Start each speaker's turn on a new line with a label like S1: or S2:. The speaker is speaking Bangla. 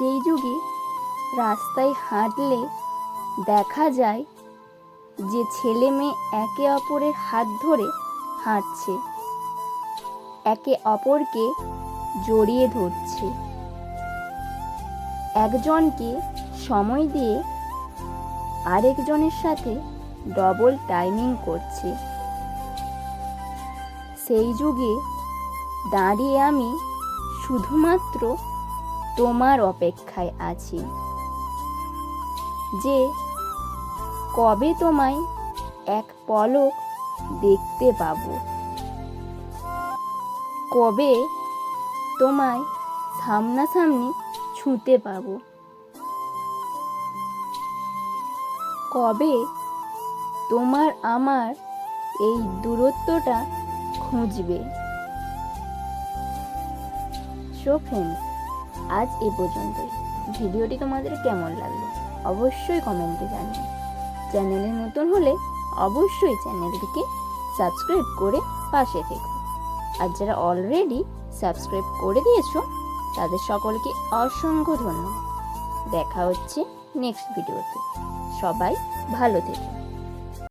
S1: যেই যুগে রাস্তায় হাঁটলে দেখা যায় যে ছেলে মেয়ে একে অপরের হাত ধরে হাঁটছে, একে অপরকে জড়িয়ে ধরছে। একজনকে সময় দিয়ে আরেকজনের সাথে ডবল টাইমিং করছে। সেই যুগে দাঁড়িয়ে আমি শুধুমাত্র তোমার অপেক্ষায় আছি। যে কবে তোমায় এক পলক দেখতে পাবো? কবে তোমায় সামনাসামনি ছুঁতে পাবো? কবে তোমার আমার এই দূরত্বটা খুঁজবে? সো ফ্রেন্ডস আজ এ পর্যন্তই। ভিডিওটি তোমাদের কেমন লাগল? অবশ্যই কমেন্টে জানিও। চ্যানেলে নতুন হলে অবশ্যই চ্যানেলটিকে সাবস্ক্রাইব করে পাশে থেকো। আর যারা অলরেডি সাবস্ক্রাইব করে দিয়েছ, তাদের সকলকে অসংখ্য ধন্যবাদ। দেখা হচ্ছে নেক্সট ভিডিওতে সবাই ভালো থেকো।